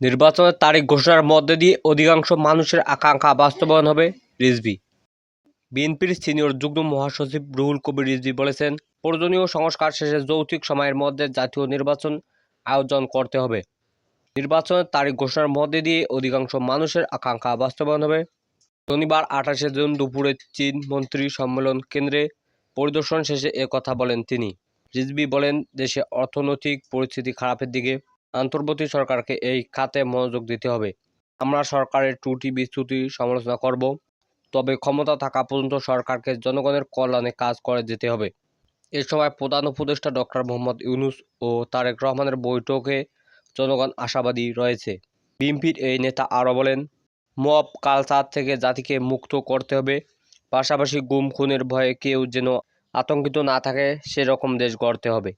নির্বাচনের তারিখ ঘোষণার মধ্যে দিয়ে অধিকাংশ মানুষের আকাঙ্ক্ষা বাস্তবায়ন হবে রিজভী। বিএনপির সিনিয়র যুগ্ম মহাসচিব রুহুল কবির রিজভী বলেছেন, প্রয়োজনীয় সংস্কার শেষে যৌক্তিক সময়ের মধ্যে জাতীয় নির্বাচন আয়োজন করতে হবে। নির্বাচনের তারিখ ঘোষণার মধ্যে দিয়ে অধিকাংশ মানুষের আকাঙ্ক্ষা বাস্তবায়ন হবে। শনিবার আঠাশে জুন দুপুরে চীন মন্ত্রী সম্মেলন কেন্দ্রে পরিদর্শন শেষে কথা বলেন তিনি। রিজভী বলেন, দেশে অর্থনৈতিক পরিস্থিতি খারাপের দিকে অন্তর্বর্তী সরকারকে এই খাতে মনোযোগ দিতে হবে। আমরা সরকারের ত্রুটি বিচ্যুতি সমালোচনা করব, তবে ক্ষমতা থাকা পর্যন্ত সরকারকে জনগণের কল্যাণে কাজ করে যেতে হবে। এ সময় প্রধান উপদেষ্টা ডক্টর মোহাম্মদ ইউনুস ও তারেক রহমানের বৈঠকে জনগণ আশাবাদী রয়েছে। বিএনপির এই নেতা আরও বলেন, মব কালচার থেকে জাতিকে মুক্ত করতে হবে, পাশাপাশি গুম, খুনের ভয়ে কেউ যেন আতঙ্কিত না থাকে, সেরকম দেশ গড়তে হবে।